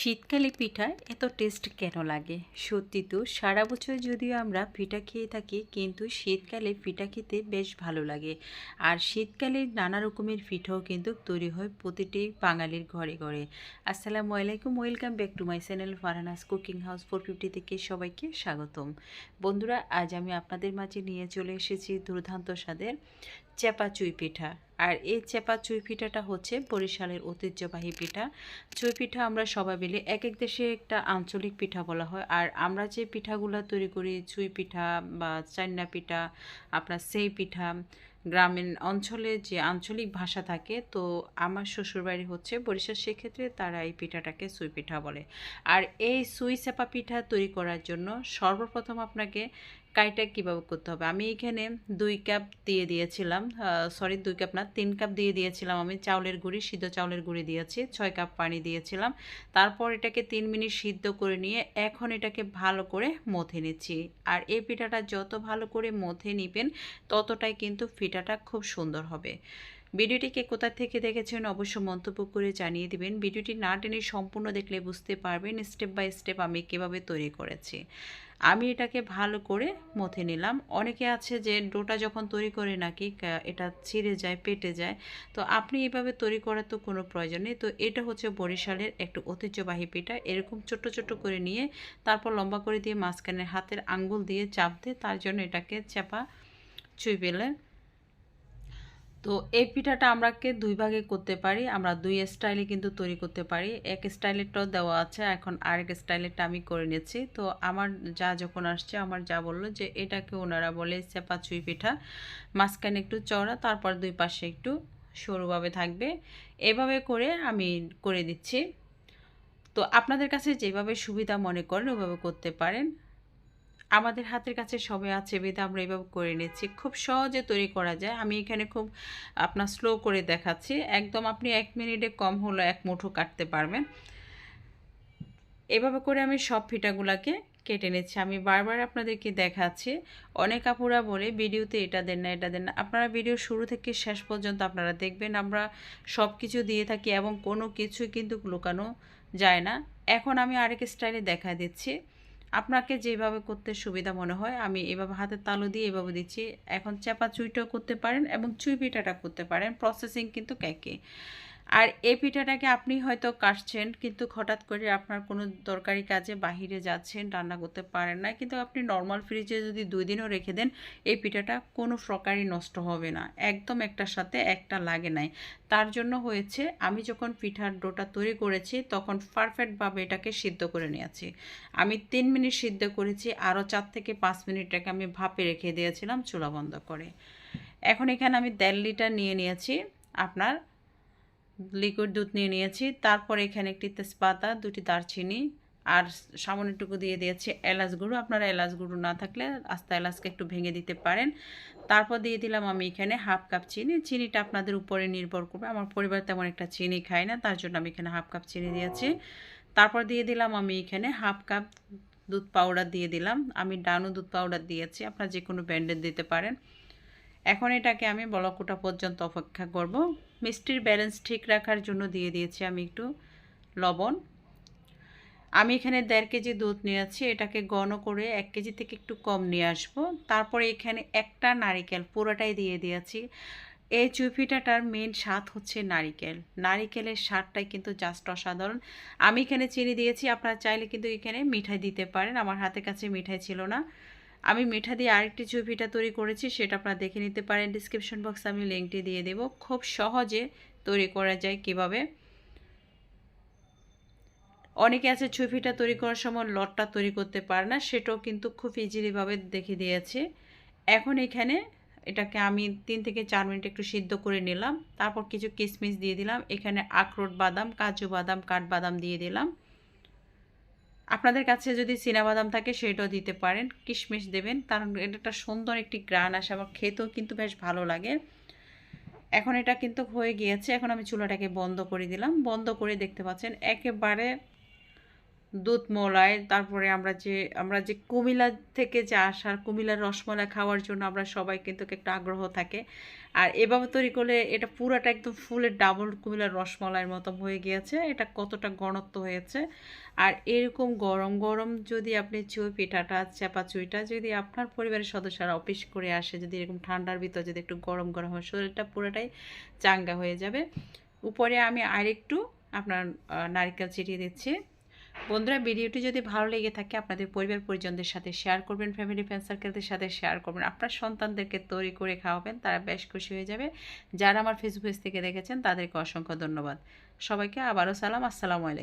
শীতকালে পিঠা এত টেস্ট কেন লাগে? সত্যি তো, সারা বছর যদিও আমরা পিঠা খেয়ে থাকি, কিন্তু শীতকালে পিঠা খেতে বেশ ভালো লাগে। আর শীতকালে নানা রকমের পিঠাও কিন্তু তৈরি হয় প্রতিটি বাঙালির ঘরে ঘরে। আসসালামু আলাইকুম, welcome back to my channel Faranas cooking house four fifty থেকে সবাইকে স্বাগতম। বন্ধুরা, আজ আমি আপনাদের মাঝে নিয়ে চলে এসেছি দুর্দান্ত স্বাদের চেপা চুই পিঠা। আর এই চেপা চুই পিঠাটা হচ্ছে বরিশালের ঐতিহ্যবাহী পিঠা। চুই পিঠা আমরা সবাই মিলে এক এক দেশে একটা আঞ্চলিক পিঠা বলা হয়। আর আমরা যে পিঠাগুলো তৈরি করি, চুই পিঠা বা চান্না পিঠা, আপনার সেই পিঠা, গ্রামীণ অঞ্চলে যে আঞ্চলিক ভাষা থাকে, তো আমার শ্বশুরবাড়ি হচ্ছে বরিশাল। সেক্ষেত্রে তারা এই পিঠাটাকে সুই পিঠা বলে। আর এই সুই চাপা পিঠা তৈরি করার জন্য সর্বপ্রথম আপনাকে কাইটা কীভাবে করতে হবে? আমি এখানে দুই কাপ দিয়ে দিয়েছিলাম সরি দুই কাপ না, তিন কাপ দিয়ে দিয়েছিলাম আমি চাউলের গুঁড়ি, সিদ্ধ চাউলের গুঁড়ি দিয়েছি, ছয় কাপ পানি দিয়েছিলাম। তারপর এটাকে তিন মিনিট সিদ্ধ করে নিয়ে এখন এটাকে ভালো করে মথে নিচ্ছি। আর এই পিঠাটা যত ভালো করে মথে নিবেন, ততটাই কিন্তু পিঠাটা খুব সুন্দর হবে। ভিডিওটিকে কোথা থেকে দেখেছেন অবশ্য মন্তব্য করে জানিয়ে দিবেন। ভিডিওটি না টেনে সম্পূর্ণ দেখলে বুঝতে পারবেন, স্টেপ বাই স্টেপ আমি কীভাবে তৈরি করেছি। আমি এটাকে ভালো করে মথে নিলাম। অনেকে আছে যে ডোটা যখন তৈরি করে নাকি এটা ছিঁড়ে যায়, পেটে যায়। তো আপনি এইভাবে তৈরি করার তো কোনো প্রয়োজন নেই। তো এটা হচ্ছে বরিশালের একটু ঐতিহ্যবাহী পিঠা। এরকম ছোট ছোট করে নিয়ে তারপর লম্বা করে দিয়ে মাঝখানে হাতের আঙ্গুল দিয়ে চাপতে তার জন্য এটাকে চাপা চুই পেলে তো এই পিঠাটা আমরাকে দুই ভাগে করতে পারি। আমরা দুই স্টাইলে কিন্তু তৈরি করতে পারি। এক স্টাইলেরটাও দেওয়া আছে। এখন আরেক স্টাইলেরটা আমি করে নিয়েছি তো আমার যা যখন আসছে, আমার যা বলল যে এটাকে ওনারা বলে চেপা চুই পিঠা। মাঝখানে একটু চড়া, তারপর দুই পাশে একটু সরুভাবে থাকবে। এভাবে করে আমি করে দিচ্ছি। তো আপনাদের কাছে যেভাবে সুবিধা মনে করেন, ওভাবে করতে পারেন। আমাদের হাতের কাছে সবে আছে, বেদে আমরা এভাবে করে নিচ্ছি খুব সহজে তৈরি করা যায়। আমি এখানে খুব আপনার স্লো করে দেখাচ্ছি। একদম আপনি এক মিনিটে কম হলো এক মুঠো কাটতে পারবেন। এভাবে করে আমি সব ফিটাগুলাকে কেটে নিচ্ছি। আমি বারবার আপনাদেরকে দেখাচ্ছি। অনেক আপুরা বলে, ভিডিওতে এটা দেন না, এটা দেন না। আপনারা ভিডিও শুরু থেকে শেষ পর্যন্ত আপনারা দেখবেন, আমরা সব কিছু দিয়ে থাকি এবং কোনো কিছুই কিন্তু লুকানো যায় না। এখন আমি আরেক স্টাইলে দেখা দিচ্ছি। আপনাকে যেভাবে করতে সুবিধা মনে হয়, আমি এভাবে হাতের তালু দিয়ে এভাবে দিচ্ছি। এখন চাপা চুইটাও করতে পারেন এবং চুই পিঠাটা করতে পারেন। প্রসেসিং কিন্তু ক্যাকে আর এই পিঠাটাকে আপনি হয়তো কাটছেন, কিন্তু হঠাৎ করে আপনার কোনো দরকারি কাজে বাহিরে যাচ্ছেন, রান্না করতে পারেন না, কিন্তু আপনি নর্মাল ফ্রিজে যদি দুই দিনও রেখে দেন, এই পিঠাটা কোনো প্রকারই নষ্ট হবে না। একদম একটার সাথে একটা লাগে নাই। তার জন্য হয়েছে, আমি যখন পিঠার ডোটা তৈরি করেছি, তখন পারফেক্টভাবে এটাকে সিদ্ধ করে নিয়েছি। আমি তিন মিনিট সিদ্ধ করেছি, আরও চার থেকে পাঁচ মিনিটটাকে আমি ভাপে রেখে দিয়েছিলাম, চুলা বন্ধ করে। এখন এখানে আমি দেড় লিটার নিয়ে নিয়েছি আপনার লিকুইড দুধ নিয়ে নিয়েছি। তারপর এখানে একটি তেজপাতা, দুটি দারচিনি আর সামান্যটুকু দিয়ে দিয়েছি এলাচ গুঁড়ো। আপনারা এলাচ গুঁড়ো না থাকলে আস্তা এলাচকে একটু ভেঙে দিতে পারেন। তারপর দিয়ে দিলাম আমি এখানে হাফ কাপ চিনি। চিনিটা আপনাদের উপরে নির্ভর করবে। আমার পরিবার তেমন একটা চিনি খায় না, তার জন্য আমি এখানে হাফ কাপ চিনি দিয়েছি। তারপর দিয়ে দিলাম আমি এখানে হাফ কাপ দুধ পাউডার দিয়ে দিলাম। আমি ডানু দুধ পাউডার দিয়েছি। আপনারা যে কোনো ব্র্যান্ডের দিতে পারেন। এখন এটাকে আমি বলকুটা পর্যন্ত অপেক্ষা করব। মিষ্টির ব্যালেন্স ঠিক রাখার জন্য দিয়ে দিয়েছি আমি একটু লবণ। আমি এখানে দেড় কেজি দুধ নিয়েছি, এটাকে ঘন করে এক কেজি থেকে একটু কম নিয়ে আসব। তারপরে এখানে একটা নারিকেল পুরোটাই দিয়ে দিয়েছি। এই চুপিটাটার মেন স্বাদ হচ্ছে নারিকেল। নারিকেলের স্বাদটাই কিন্তু জাস্ট অসাধারণ। আমি এখানে চিনি দিয়েছি, আপনারা চাইলে কিন্তু এখানে মিঠাই দিতে পারেন। আমার হাতের কাছে মিঠাই ছিল না। আমি মিঠা দিয়ে আরেকটি চুপিটা তৈরি করেছি, সেটা আপনারা দেখে নিতে পারেন। ডিসক্রিপশন বক্সে আমি লিঙ্কটি দিয়ে দেব। খুব সহজে তৈরি করা যায় কীভাবে? অনেকে আছে ছুপিটা তৈরি করার সময় লটটা তৈরি করতে পারে না, সেটাও কিন্তু খুব ইজিলিভাবে দেখে দিয়েছে। এখন এখানে এটাকে আমি তিন থেকে চার মিনিট একটু সিদ্ধ করে নিলাম। তারপর কিছু কিশমিশ দিয়ে দিলাম। এখানে আখরোট বাদাম, কাজু বাদাম, কাঠবাদাম দিয়ে দিলাম। আপনাদের কাছে যদি বাদাম থাকে সেটাও দিতে পারেন, কিশমিশ দেবেন। কারণ এটা একটা সুন্দর একটি গ্রান আসে আমার খেতেও কিন্তু বেশ ভালো লাগে। এখন এটা কিন্তু হয়ে গিয়েছে। এখন আমি চুলাটাকে বন্ধ করে দিলাম। বন্ধ করে দেখতে পাচ্ছেন, একেবারে দুধ তারপরে আমরা যে আমরা যে কুমিল্লা থেকে যে আসার, কুমিল্লার রসমলাই খাওয়ার জন্য আমরা সবাই কিন্তু একটা আগ্রহ থাকে। আর এভাবে তৈরি করলে এটা পুরাটা একদম ফুলের ডাবল কুমিল্লার রসমলাইয়ের মতো হয়ে গিয়েছে। এটা কতটা ঘনত্ব হয়েছে। আর এরকম গরম গরম যদি আপনি চুই পিঠাটা, চাপা চুইটা যদি আপনার পরিবারের সদস্যরা অফিস করে আসে, যদি এরকম ঠান্ডার ভিতর যদি একটু গরম গরম হয়, শরীরটা পুরোটাই চাঙ্গা হয়ে যাবে। উপরে আমি আরেকটু আপনার নারকেল ছিটিয়ে দিচ্ছি। বন্ধুরা, ভিডিওটি যদি ভালো লেগে থাকে, আপনাদের পরিবার পরিজনদের সাথে শেয়ার করবেন ফ্যামিলি ফ্রেন্ড সার্কেলদের সাথে শেয়ার করবেন। আপনার সন্তানদেরকে তৈরি করে খাওয়াবেন, তারা বেশ খুশি হয়ে যাবে। যারা আমার ফেসবুক পেজ থেকে দেখেছেন, তাদেরকে অসংখ্য ধন্যবাদ। সবাইকে আবারও সালাম, আসসালামু আলাইকুম।